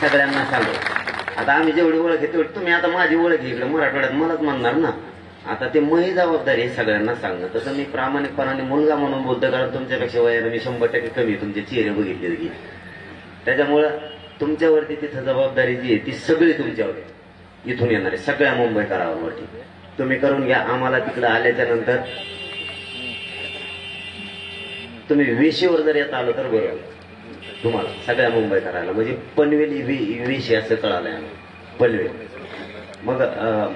सगळ्यांना सांगतो. आता आम्ही जेवढी ओळख घेतो तुम्ही आता माझी ओळख आहे इकडे मराठवाड्यात मलाच म्हणणार ना. आता ते मही जबाबदारी आहे सगळ्यांना सांगणं. तसं मी प्रामाणिकपणाने मुलगा म्हणून बोलतो कारण तुमच्यापेक्षा वयाने मी शंभर टक्के कमी तुमचे चेहरे बघितले की. त्याच्यामुळं तुमच्यावरती तिथं जबाबदारी जी आहे ती सगळी तुमच्यावर इथून येणार आहे सगळ्या मुंबईकरांवरती तुम्ही करून घ्या आम्हाला तिकडं आल्याच्यानंतर. तुम्ही वेशीवर जर येत आलो तर बरं. तुम्हाला सगळ्या मुंबईकराला म्हणजे पनवेल ही वे- असं कळालंय आम्हाला. पनवेल. मग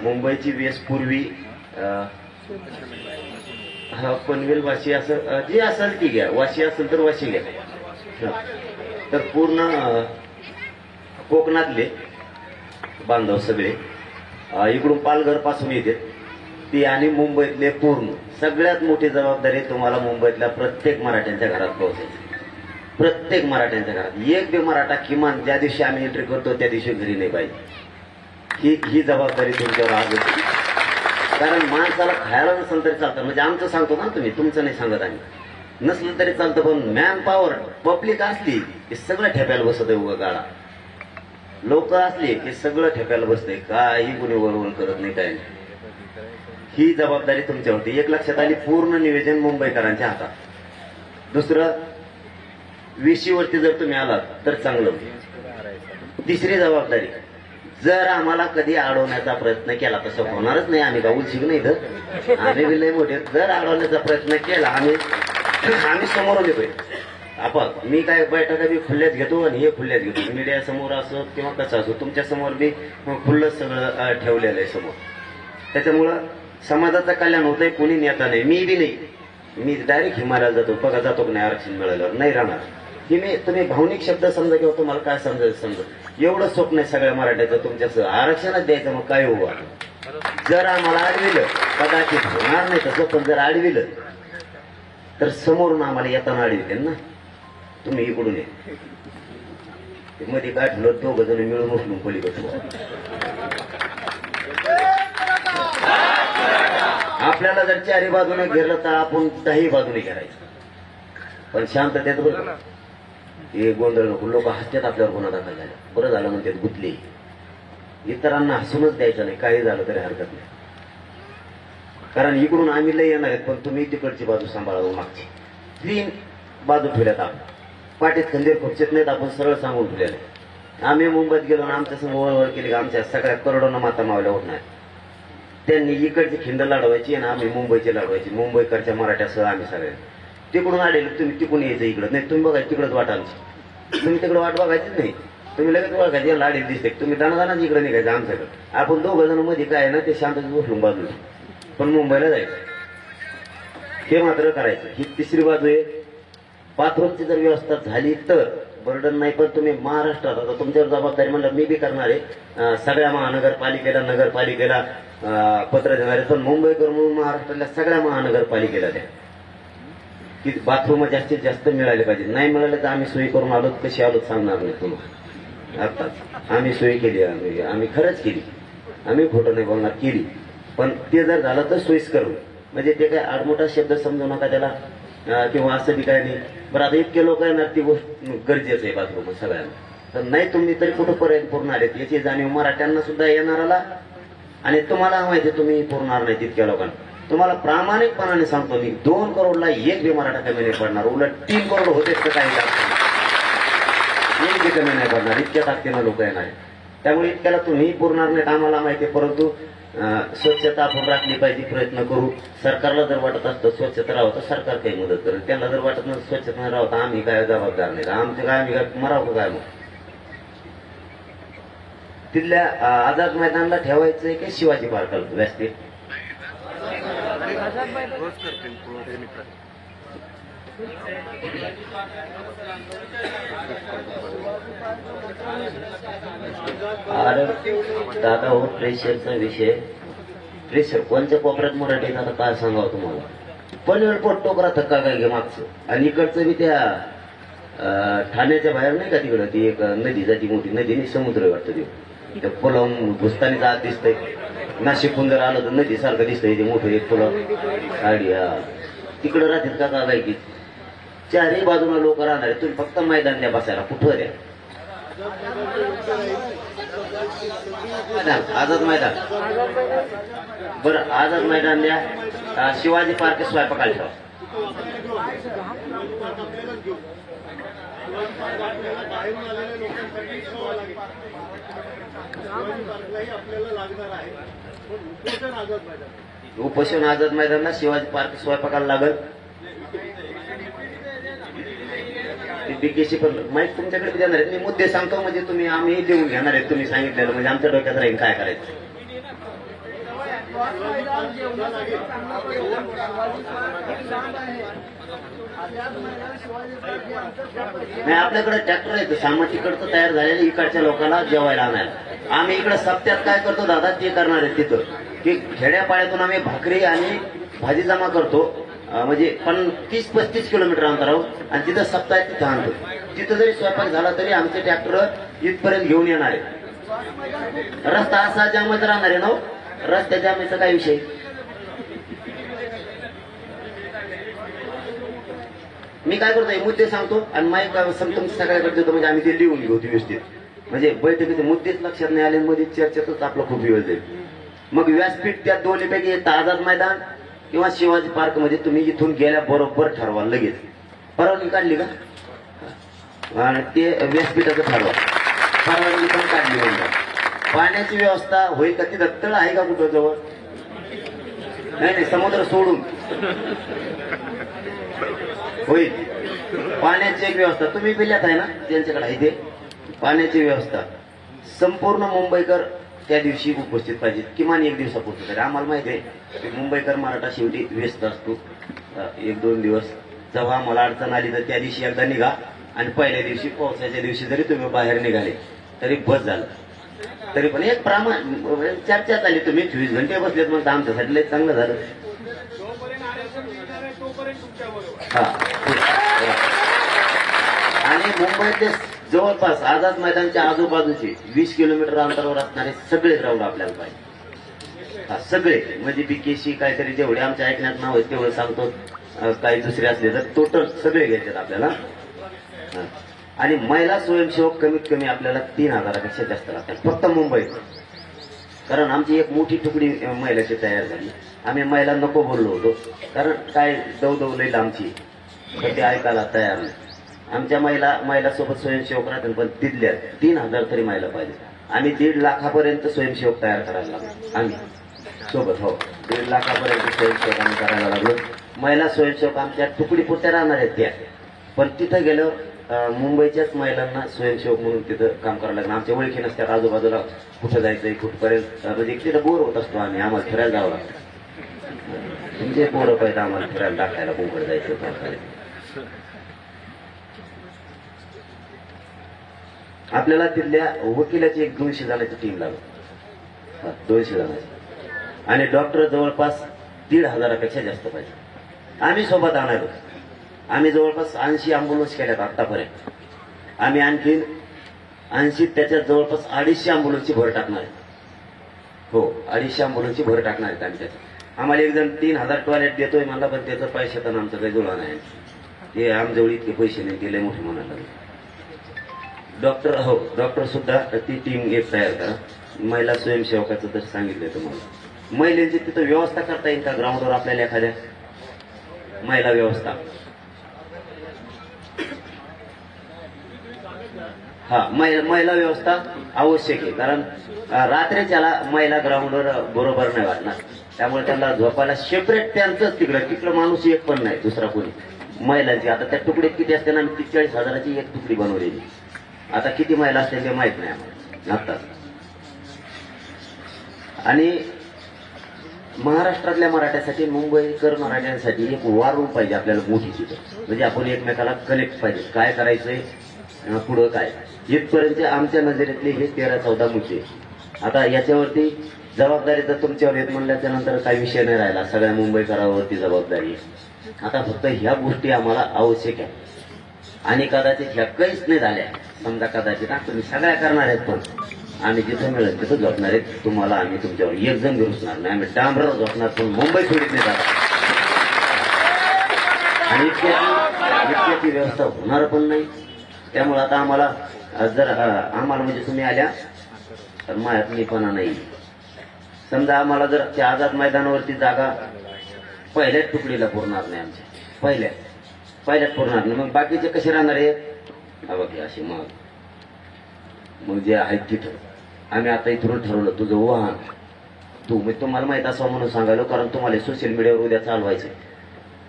मुंबईची वेस पूर्वी हा पनवेल वाशी असं जी असेल ती घ्या. वाशी असेल तर वाशी घ्या. तर पूर्ण कोकणातले बांधव सगळे इकडून पालघरपासून येते ती आणि मुंबईतले पूर्ण सगळ्यात मोठी जबाबदारी तुम्हाला मुंबईतल्या प्रत्येक मराठ्यांच्या घरात पोहोचायची. प्रत्येक मराठ्यांच्या घरात. एक बी मराठा किमान ज्या दिवशी आम्ही एंट्री करतो त्या दिवशी घरी नाही पाहिजे ही ही जबाबदारी तुमच्यावर आज कारण माणसाला खायला नसेल तरी चालतं. म्हणजे आमचं सांगतो ना तुम्ही तुमचं नाही सांगत आम्ही. नसलं तरी चालतं पण मॅन पॉवर पब्लिक असली की सगळं ठेप्याला बसत आहे उगा गाळा. लोक असली की सगळं ठेप्याला बसतंय. काही कुणी वळवळ करत नाही काय नाही. ही जबाबदारी तुमच्यावरती. एक लक्षात आली पूर्ण निवेदन मुंबईकरांच्या हातात. दुसरं वेशीवरती जर तुम्ही आलात तर चांगलं. तिसरी जबाबदारी. जर आम्हाला कधी अडवण्याचा प्रयत्न केला तसं होणारच नाही. आम्ही का उलशिक नाही तर आम्ही बी लय मोठे. जर अडवण्याचा प्रयत्न केला आम्ही आम्ही समोरून येतोय आपण मी काय बैठका बी खुल्ल्यात घेतो आणि हे खुल्ल्यात घेतो. मीडिया समोर असो किंवा कसं असो तुमच्यासमोर बी खुल्लं सगळं ठेवलेलं आहे समोर. त्याच्यामुळं समाजाचं कल्याण होतंय कोणी नेता नाही. मी बी नाही. मी डायरेक्ट हिमालयात जातो. बघा जातो की नाही? आरक्षण मिळाल्यावर. नाही राहणार. की मी तुम्ही भावनिक शब्द समजा किंवा तुम्हाला काय समजायचं समजा. एवढं स्वप्न आहे सगळ्या मराठ्याचं तुमच्या आरक्षणच द्यायचं मग काय होऊ जर आम्हाला आडविलं कदाचित होणार नाही तसं पण जर आडविलं तर समोरून आम्हाला येताना आडविते ना? तुम्ही इकडून ये. मध्ये काय ठेवलं दोघ जण मिळून उचलून पलीकडे आपल्याला जर चारी बाजूने घेरलं तर आपण दही बाजूने घेरायचं. पण शांततेत बरं हे गोंधळ नको. लोक हसतात आपल्यावर गुन्हा दाखल झाला. बरं झालं म्हणते गुतले. इतरांना हसूनच द्यायचं नाही. काही झालं तरी हरकत नाही. कारण इकडून आम्ही लय येणार आहेत पण तुम्ही तिकडची बाजू सांभाळा मागची. तीन बाजू ठेवल्यात आपण. पाठीत खंदीर खुर्चीत नाहीत आपण सरळ सांगून ठेवलेलं आहे. आम्ही मुंबईत गेलो आणि आमच्यासमोर वळवळ केली की आमच्या सगळ्या करोडोनं माता मावल्या होत नाही त्यांनी इकडची खिंड लढवायची आणि आम्ही मुंबईची लढवायची. मुंबईकडच्या मराठ्यासह आम्ही सगळे. तिकडून आलेले तुम्ही तिकडून यायचं इकडं. नाही तुम्ही बघायचं तिकडंच वाट आमची तुम्ही तिकडं वाट बघायचीच नाही. तुम्ही लगेच बघायचं याला आलेली दिसते. तुम्ही दानादानाच इकडे निघायचं आमच्याकडे. आपण दोघं जणमध्ये काय आहे ना ते शांत बसलून बाजूला. पण मुंबईला जायचं. हे मात्र करायचं. ही तिसरी बाजू आहे. बाथरूमची जर व्यवस्था झाली तर बर्डन नाही पण तुम्ही महाराष्ट्रात आता तुमच्यावर जबाबदारी म्हणलं मी बी करणार आहे. सगळ्या महानगरपालिकेला नगरपालिकेला पत्र देणार आहे. पण मुंबईकर म्हणून महाराष्ट्रातल्या सगळ्या महानगरपालिकेला द्या. की बाथरूम जास्तीत जास्त मिळाले पाहिजे. नाही मिळाले तर आम्ही सोयी करून आलो कशी आलो सांगणार नाही तुम्हाला आत्ताच. आम्ही सोयी केली आम्ही आम्ही खरंच केली. आम्ही खोटं नाही बोलणार केली. पण ते जर झालं तर सोयीस्कर करू म्हणजे ते काय आडमोठा शब्द समजू नका त्याला किंवा असं बी काय नाही. बरं आता इतके लोक येणार ती गोष्ट गरजेचं आहे बाथरूम सगळ्यांना. तर नाही तुम्ही तरी कुठं पर्यंत पूर्ण आलेत याची जाणीव मराठ्यांना सुद्धा येणाराला. आणि तुम्हाला माहिती आहे तुम्ही पुरणार नाही तितक्या लोकांना. तुम्हाला प्रामाणिकपणाने सांगतो मी दोन करोडला एक बी मराठा कमी नाही पडणार उलट तीन करोड होतेच तर काही एक बी कमी नाही पडणार इतक्या ताकदीनं लोक येणार त्यामुळे इतक्याला तुम्ही पुरणार नाहीत आम्हाला माहिती परंतु स्वच्छता आपण राखली पाहिजे प्रयत्न करू. सरकारला जर वाटत असतं स्वच्छता राहावं तर सरकार काही मदत करेल. त्यांना जर वाटत नसतं स्वच्छता नाही राहावं तर आम्ही काय जबाबदार नाही आमचं काय आम्ही काय मरावं काय मग? तिथल्या आझाद मैदानाला ठेवायचं की शिवाजी पार्काला? व्यासपीठ? अरे दादा हो प्रेशरचा विषय. प्रेशर कोणत्या कोपऱ्यात मराठीत आता काय सांगावं तुम्हाला? पनवेल पोट टोकरा थक्का काय घे मागचं? आणि इकडचं बी त्या अं, ठाण्याच्या बाहेर नाही का तिकडं ती एक नदी जाती मोठी नदी नाही समुद्र वाटतं ते. त्या भुस्तानी घुसतानी जात दिसतंय. नाशिकहून जर आलं तर नदी सारखं दिसतंय ते मोठं एक फुलं गाडी तिकडं राहतील का काय की चारही बाजूला लोक राहणार तुम्ही फक्त मैदान द्या बसायला कुठं द्या? मैदान आझाद मैदान. बरं आझाद मैदान द्या. शिवाजी पार्क स्वयंपाकाला ठेवा. उपोषण आझाद मैदानला शिवाजी पार्क स्वयंपाकाला लागल. बीकेसी पण माहीत तुमच्याकडे बी देणार आहेत. मी मुद्दे सांगतो म्हणजे तुम्ही आम्ही लिहून घेणार आहेत. तुम्ही सांगितलेलं म्हणजे आमच्या डोक्यात राहील काय करायचं. नाही आपल्याकडे ट्रॅक्टर आहे सामान तिकडचं तयार झालेलं इकडच्या लोकांना जेवायला आणायला. आम्ही इकडे सप्त्यात काय करतो दादा ते करणार आहे तिथं. की खेड्यापाड्यातून आम्ही भाकरी आणि भाजी जमा करतो. म्हणजे पण तीस पस्तीस किलोमीटर अंतरावर. आणि तिथं सप्ताह तिथं आणतो. तिथं जरी स्वयंपाक झाला तरी आमचे ट्रॅक्टर इथपर्यंत घेऊन येणार आहे. रस्ता असा जामच राहणार आहे ना हो? रस्त्या जामेचा काय विषय? मी काय करतो मुद्दे सांगतो आणि माईक समतून सगळ्याकडे देतो म्हणजे आम्ही ते लिहून घेऊ व्यवस्थित. म्हणजे बैठकीचे मुद्देच लक्षात नाही आले मध्ये चर्चेतच आपला खूप वेळ जाईल. मग व्यासपीठ त्या दोन्हीपैकी एक आझाद मैदान किंवा शिवाजी पार्कमध्ये तुम्ही इथून गेल्या बरोबर ठरवा लगेच. परवानगी काढली का? आणि ते व्यासपीठाचं ठरवा. परवानगी पण काढली म्हणजे पाण्याची व्यवस्था होईल का तिथं तळ आहे का कुठं जवळ? नाही नाही समुद्र सोडून. होईल. पाण्याची एक व्यवस्था. तुम्ही पिल्यात आहे ना? त्यांच्याकडे आहे ते. पाण्याची व्यवस्था. संपूर्ण मुंबईकर त्या दिवशी उपस्थित पाहिजेत. किमान एक दिवसापुरतं तरी. आम्हाला माहिती आहे की मुंबईकर मराठा शेवटी व्यस्त असतो. एक दोन दिवस. जेव्हा मला अडचण आली तर त्या दिवशी एकदा निघा. आणि पहिल्या दिवशी पावसाच्या दिवशी जरी तुम्ही बाहेर निघाले तरी बस झालं. तरी पण एक प्रमाण चर्चा चालली तुम्ही चोवीस घंटे बसलेत मग आमच्यासाठी लय चांगलं झालं. हा. आणि मुंबईतले जवळपास आझाद मैदानच्या आजूबाजूचे वीस किलोमीटर अंतरावर असणारे सगळे ग्राउंड आपल्याला पाहिजे. हा सगळे. म्हणजे बीकेशी काहीतरी जेवढे आमच्या ऐकण्यात नाव आहे तेवढं सांगतो. काही दुसरे असले तर टोटल सगळे घ्यायचे आपल्याला. आणि महिला स्वयंसेवक कमीत कमी आपल्याला तीन हजारापेक्षा जास्त लागतात. फक्त मुंबईत. कारण आमची एक मोठी तुकडी महिलाची तयार झाली. आम्ही महिला नको बोललो होतो. कारण काय दवदवलेलं आमची तर ते ऐकायला तयार नाही. आमच्या महिला महिलासोबत स्वयंसेवक राहतील पण तिथल्या तीन हजार तरी महिला पाहिजे आम्ही दीड लाखापर्यंत स्वयंसेवक तयार करायला लागलो. आम्ही. सोबत हो. दीड लाखापर्यंत स्वयंसेवक आम्ही करायला लागलो. महिला स्वयंसेवक आमच्या तुकडीपुरत्या राहणार आहेत त्या. पण तिथं गेल्यावर मुंबईच्याच महिलांना स्वयंसेवक म्हणून तिथं काम करायला लागलं आमच्या ओळखी नसतात आजूबाजूला कुठं जायचंय कुठपर्यंत म्हणजे तिथं बोर होत असतो आम्ही. आम्हाला फिरायला जावं लागतं. तुमचे पोरं पाहिजे आम्हाला फिरायला टाकायला कोकड जायचं आपल्याला तिथल्या वकिलाची एक दोनशे जणांची टीम लागत दोनशे जणांची. आणि डॉक्टर जवळपास दीड हजारापेक्षा जास्त पाहिजे. आम्ही सोबत आणायलो आम्ही जवळपास ऐंशी अँब्युलन्स केल्यात आतापर्यंत. आम्ही आणखीन ऐंशी त्याच्यात जवळपास अडीचशे अँब्युलन्सची भर टाकणार आहेत. हो अडीचशे अँब्युलन्सची भर टाकणार आहेत आम्ही त्याच्यात. आम्हाला एक जण तीन हजार टॉयलेट देतोय मला पण त्याचं पैशातून आमचं काही जुळा नाही. ते आमजवळ इतके पैसे नाही गेले मोठे म्हणायला डॉक्टर हो डॉक्टर सुद्धा ती टीम एक तयार करा. महिला स्वयंसेवकाचं तर सांगितलंय तुम्हाला. महिलांची तिथं व्यवस्था करता येईल का? ग्राउंडवर आपल्याला एखाद्या? महिला व्यवस्था. हा महिला महिला व्यवस्था आवश्यक आहे कारण अं, रात्रीच्याला महिला ग्राउंडवर बरोबर नाही वाटणार. त्यामुळे त्यांना झोपायला सेपरेट त्यांचंच तिकडं तिकडं माणूस एक पण नाही दुसरा कोणी. महिलांची आता त्या तुकडीत किती असते ना आम्ही तीस हजाराची एक तुकडी बनवलेली. आता किती महिला असतील ते माहीत नाही आम्हाला आत्ताच आणि महाराष्ट्रातल्या मराठ्यासाठी मुंबईकर मराठ्यांसाठी एक वार रूम पाहिजे आपल्याला मोठी तिथं. म्हणजे आपण एकमेकाला कनेक्ट पाहिजे काय करायचंय पुढं काय? इथपर्यंत आमच्या नजरेतले हे तेरा चौदा मुद्दे आता याच्यावरती जबाबदारी तर तुमच्यावर येत म्हणल्याच्या नंतर काही विषय नाही राहिला. सगळ्या मुंबईकरावरती जबाबदारी आहे. आता फक्त ह्या गोष्टी आम्हाला आवश्यक आहे आणि कदाचित ह्या काहीच नाही झाल्या. समजा कदाचित हा तुम्ही सगळ्या करणार आहेत पण. आम्ही जिथं मिळेल तिथं झोपणार आहेत. तुम्हाला आम्ही तुमच्यावर एक जण घुसणार नाही. आम्ही डांबरावर झोपणार पण मुंबई सोडित नाही जाणार. आणि इतक्याची व्यवस्था होणार पण नाही. त्यामुळे आता आम्हाला जर आम्हाला म्हणजे तुम्ही आल्या तर माझ्यात मीपणा नाही. समजा आम्हाला जर त्या आझाद मैदानावरती जागा पहिल्याच तुकडीला पुरणार नाही आमच्या पहिल्या पहिल्याच पुरणार नाही. मग बाकीचे कसे राहणार आहेत हा असे मग. मग जे आहेत तिथं. आम्ही आता इथून ठरवलं तुझं वाहन. तू मी तुम्हाला माहीत असावं म्हणून सांगायलो कारण तुम्हाला सोशल मीडियावर उद्या चालवायचं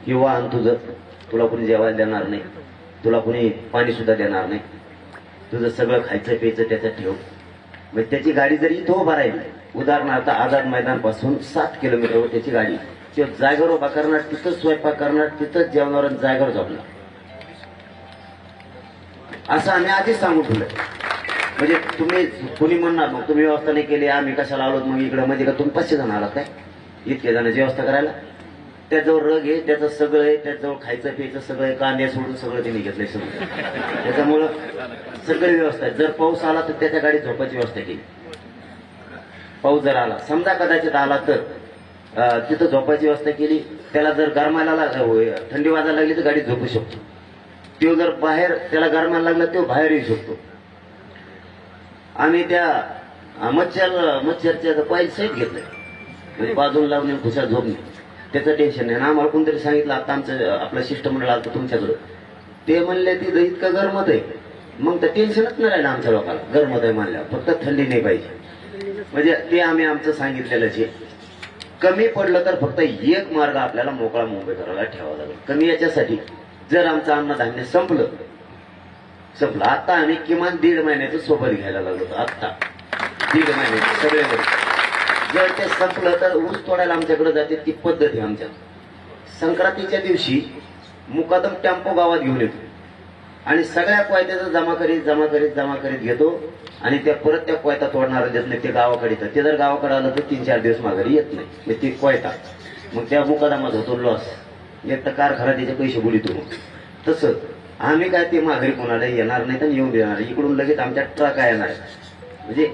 की वाहन तुझं तुला कोणी जेवायला देणार नाही. तुला कोणी पाणी सुद्धा देणार नाही. तुझं सगळं खायचं प्यायचं त्याच्यात ठेव. मग त्याची गाडी जरी इथं उभा राहिली उदाहरणार्थ आझाद मैदानपासून सात किलोमीटरवर त्याची गाडी. तो जागेवर उभा करणार तिथंच स्वयंपाक करणार तिथंच जेवणावर आणि जागेवर झोपणार. असं आम्ही आधीच सांगून ठेवलं म्हणजे तुम्ही कोणी म्हणणार मग तुम्ही व्यवस्था नाही केली आम्ही कशाला आलो मग इकडे म्हणजे का तुम्ही पाचशे जण आला काय? इतके जणांची व्यवस्था करायला. त्याजवळ रग आहे त्याचं सगळं आहे त्याजवळ खायचं प्यायचं सगळं आहे कांद्या सोडून सगळं त्यांनी घेतलंय सगळं. त्याच्यामुळं सगळी व्यवस्था आहे. जर पाऊस आला तर त्याच्या गाडीत झोपायची व्यवस्था केली पाऊस जर आला समजा कदाचित आला तर तिथं झोपायची व्यवस्था केली त्याला जर गरमायला लाग- थंडी वाजायला लागली तर गाडीत झोपू शकतो. तो जर बाहेर त्याला गरमायला लागला तो बाहेर येऊ शकतो. आम्ही त्या मच्छर मच्छरच्या पाय सहित घेतलंय. म्हणजे बाजूला लावणे खुशाल झोपणे त्याचं टेन्शन नाही. ना आम्हाला कोणतरी सांगितलं आता आमचं आपलं शिष्टमंडळ आलं तुमच्याकडं ते म्हणले तिथं इतकं गरमत आहे. मग तर टेन्शनच नाही राहिलं आमच्या लोकांना. गरमत आहे म्हणल्यावर. फक्त थंडी नाही पाहिजे. म्हणजे ते आम्ही आमचं सांगितलेलं जे कमी पडलं तर फक्त एक मार्ग आपल्याला मोकळा मुंबई करायला ठेवावा लागेल. कमी याच्यासाठी जर आमचं अन्नधान्य संपलं संपलं. आता आम्ही किमान दीड महिन्याचं सोबत घ्यायला लागलो आत्ता दीड महिन्याचं. सगळे जर ते संपलं तर ऊस तोडायला आमच्याकडे जाते ती पद्धत आहे आमच्या. संक्रांतीच्या दिवशी मुकादम टेम्पो गावात घेऊन येतो. आणि सगळ्या कोयत्याचा जमा करीत जमा करीत जमा करीत घेतो. आणि त्या परत त्या कोयता तोडणारा देत नाही ते गावाकडे येतात. ते जर गावाकडे आलं तर तीन चार दिवस माघारी येत नाही. म्हणजे ती कोयता. मग त्या मुकादमात होतो लॉस एक तर कारखाना त्याचे पैसे बुडितो मग तसं आम्ही काय ते माघारी कोणाला येणार नाही तर येऊन देणार इकडून लगेच आमच्या ट्रका येणार म्हणजे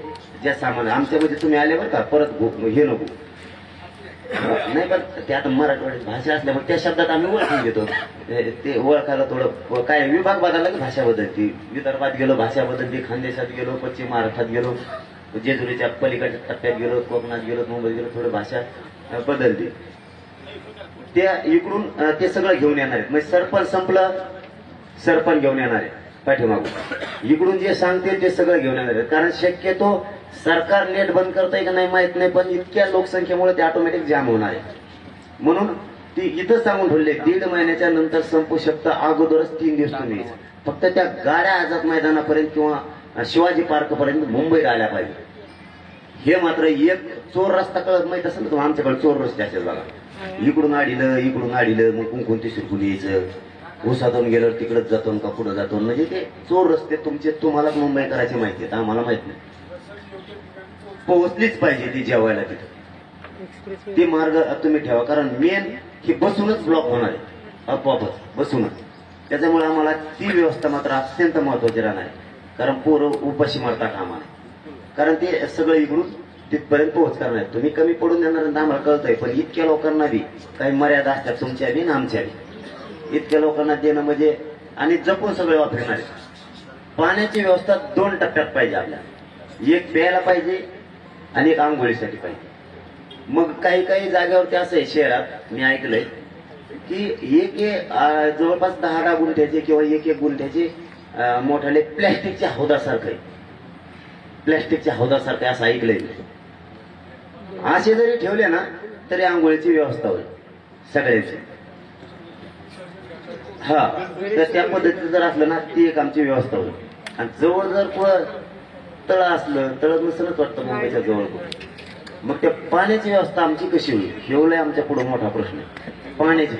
ज्या सामान आमच्यामध्ये तुम्ही आले बरं का परत हे नको. नाही पण ते आता मराठवाड्यात भाषा असल्यामुळे त्या शब्दात आम्ही ओळखून घेतो. ते- ओळखायला थोडं काय विभाग बदलला की भाषा बदलती? विदर्भात गेलो भाषा बदलली खानदेशात गेलो पश्चिम महाराष्ट्रात गेलो जेजुरीच्या पलीकडच्या टप्प्यात गेलो कोकणात गेलो मुंबईत गेलो थोडं भाषा बदलते बदलली. त्या इकडून ते सगळं घेऊन येणार आहेत. म्हणजे सरपण संपलं सरपण घेऊन येणार आहे पाठीमागून. इकडून जे सांगते ते सगळं घेऊन येणार आहे कारण शक्यतो सरकार नेट बंद करतंय का नाही माहीत नाही पण इतक्या लोकसंख्येमुळे ते ऑटोमॅटिक जाम होणार आहे. म्हणून ती इथं सांगून ठेवले दीड महिन्याच्या नंतर संपू शकतं अगोदरच तीन दिवस तुम्ही फक्त त्या गाड्या आझाद मैदानापर्यंत किंवा शिवाजी पार्क पर्यंत मुंबईत आल्या पाहिजे. हे मात्र एक चोर रस्ता कळत माहीत असेल ना तुम्हाला, आमच्याकडे चोर रस्ते असेल बघा. इकडून आडिलं इकडून आडिलं मग कोणकोणती ती शिरकून यायचं? उसातून गेलं तिकडच जातो का पुढे जातो म्हणजे ते चोर रस्ते तुमचे तुम्हाला मुंबई करायचे माहिती आहेत आम्हाला माहीत नाही. पोहोचलीच पाहिजे ती जेवायला तिथं. ती मार्ग तुम्ही ठेवा कारण मेन ही बसूनच ब्लॉक होणार आहे. आपोआपच बसूनच. त्याच्यामुळे आम्हाला ती व्यवस्था मात्र अत्यंत महत्वाची राहणार आहे. कारण पोरं उपाशी मारता कामा कारण ते सगळं इकडून तिथपर्यंत पोहोच करणार तुम्ही कमी पडून देणार आणि आम्हाला कळतंय. पण इतक्या लोकांना बी काही मर्यादा असतात तुमच्या बी आणि आमच्या बी. इतक्या लोकांना देणं म्हणजे आणि जपून सगळे वापरणार पाण्याची व्यवस्था दोन टप्प्यात पाहिजे आपल्याला. एक प्यायला पाहिजे आणि एक आंघोळीसाठी पाहिजे. मग काही काही जागेवरती असं आहे शहरात मी ऐकलंय की एक एक जवळपास दहा दहा गुंठ्याचे किंवा एक एक गुंठ्याचे मोठाले प्लॅस्टिकच्या हौदासारखं आहे. प्लॅस्टिकच्या हौदासारखं असं ऐकलंय असे जरी ठेवले ना तरी आंघोळीची व्यवस्था होईल. सगळ्यांची. हा तर त्या पद्धतीचं जर असलं ना ती एक आमची व्यवस्था होईल. आणि जवळ जर तळ असलं तळ नसलंच वाटतं मुंबईच्या जवळ. मग त्या पाण्याची व्यवस्था आमची कशी होईल? हेवलाय आमच्या पुढे मोठा प्रश्न आहे. पाण्याची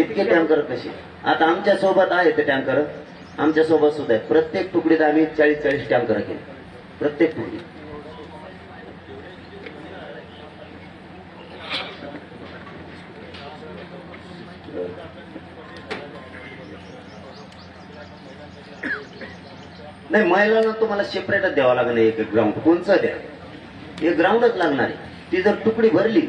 इतके टँकर कसे? आता आमच्यासोबत आहे ते टँकर. आमच्यासोबत सुद्धा आहे प्रत्येक तुकडीत आम्ही चाळीस चाळीस टँकर केले. प्रत्येक तुकडीत. नाही महिलांना तुम्हाला सेपरेटच द्यावं लागणार एक ग्राउंड कोणचं द्या? एक ग्राउंडच लागणार आहे. ती जर तुकडी भरली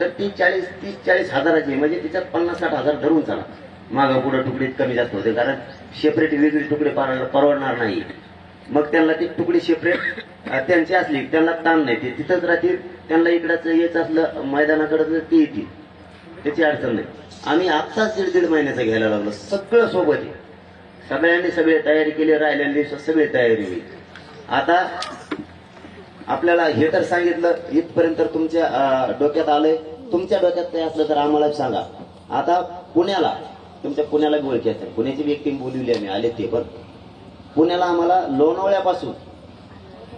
तर ती चाळीस तीस चाळीस हजाराची म्हणजे तिच्यात पन्नास साठ हजार धरून चाला. मागं पुढं तुकडीत कमी जास्त होते कारण सेपरेट वेगळी तुकडे परवडणार नाही. मग त्यांना ती तुकडी सेपरेट त्यांची असली त्यांना ताण नाही. ते तिथंच राहतील त्यांना इकडंच यायचं असलं मैदानाकडं तर ते येतील त्याची अडचण नाही. आम्ही आत्ताच दीड दीड महिन्याचं घ्यायला लागलो. सगळं सोबत आहे. सगळ्यांनी सगळी तयारी केली राहिलेल्या दिवसात सगळी तयारी होईल. आता आपल्याला हे तर सांगितलं इथपर्यंत तुमच्या डोक्यात आलंय. तुमच्या डोक्यात काही असलं तर आम्हाला सांगा. आता पुण्याला तुमच्या पुण्याला ओळखी असेल पुण्याची व्यक्ती बोलवली आम्ही आले ते पण. पुण्याला आम्हाला लोणावळ्यापासून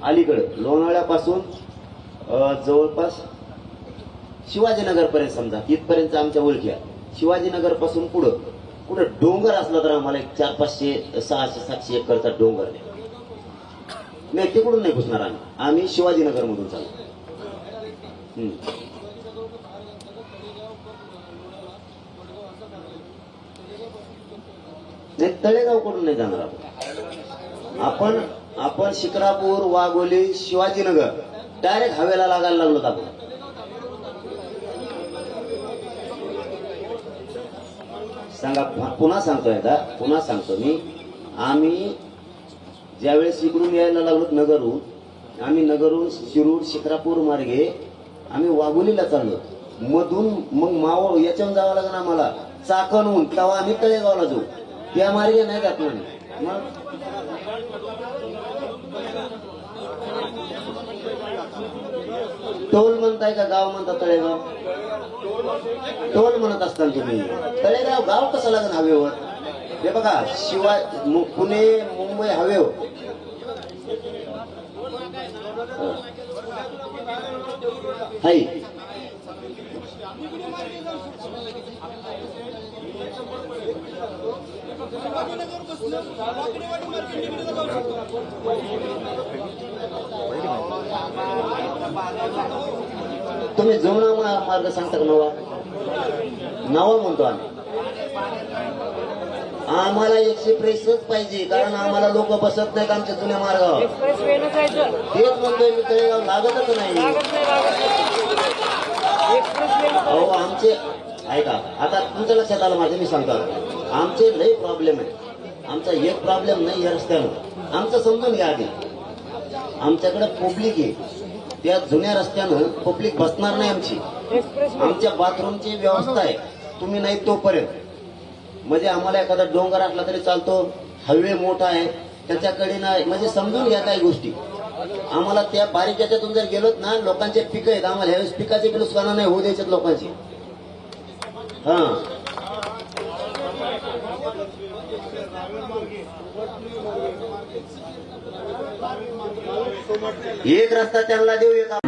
अलीकडं लोणावळ्यापासून जवळपास शिवाजीनगर पर्यंत समजा इथपर्यंत आमच्या ओळखी आहे शिवाजीनगरपासून पुढं. कुठं डोंगर असला तर आम्हाला एक चार पाचशे सहाशे सातशे एकरचा डोंगर नाही तिकडून नाही घुसणार आम्ही. आम्ही शिवाजीनगर मधून चालू हम्म. नाही तळेगावकडून नाही जाणार आपण. आपण आपण शिक्रापूर वाघोली शिवाजीनगर. डायरेक्ट हवेला लागायला लागलो आपण. सांगा पुन्हा सांगतो एकदा पुन्हा सांगतो मी. आम्ही ज्यावेळेस इकडून यायला लागलो नगरहून आम्ही नगरहून शिरूर शिक्रापूर मार्गे आम्ही वाघोलीला चाललो मधून मग मावळ याच्यावर जावं लागेल आम्हाला. चाकणहून तेव्हा आम्ही तळेगावला जाऊ. त्या मार्गे नाही जात मग टोल म्हणताय का गाव म्हणता तळेगाव? टोल म्हणत असताल तुम्ही. तळेगाव गाव कसं लागेल हवेवर? हे बघा शिवाय मु- पुणे मुंबई हवेवर. हाय. तुम्ही जुना मार्ग सांगता का नवा? नवा म्हणतो आम्ही. आम्हाला एकशे प्रेसच पाहिजे कारण आम्हाला लोक बसत नाहीत आमच्या जुन्या मार्गावर. तेच म्हणतोय मी तळेगाव लागतच नाही. अहो आमचे ऐका आता तुमच्या लक्षात आलं माझं मी सांगतो. आमचे लय प्रॉब्लेम आहे आमचा एक प्रॉब्लेम नाही या रस्त्यानं आमचं समजून घ्या आधी. आमच्याकडे पब्लिक आहे. त्या जुन्या रस्त्यानं पब्लिक बसणार नाही आमची. आमच्या बाथरूमची व्यवस्था आहे. तुम्ही नाही तोपर्यंत. म्हणजे आम्हाला एखादा डोंगर असला तरी चालतो. हवे मोठा आहे. त्याच्याकडे ना म्हणजे समजून घ्या काही गोष्टी. आम्हाला त्या बारीक याच्यातून जर गेलोत ना लोकांचे पिकं आहेत. आम्हाला ह्यावेळेस पिकाचे बी नुकसान नाही होऊ द्यायचे लोकांची. हा. एक रस्ता त्यांना देऊ एक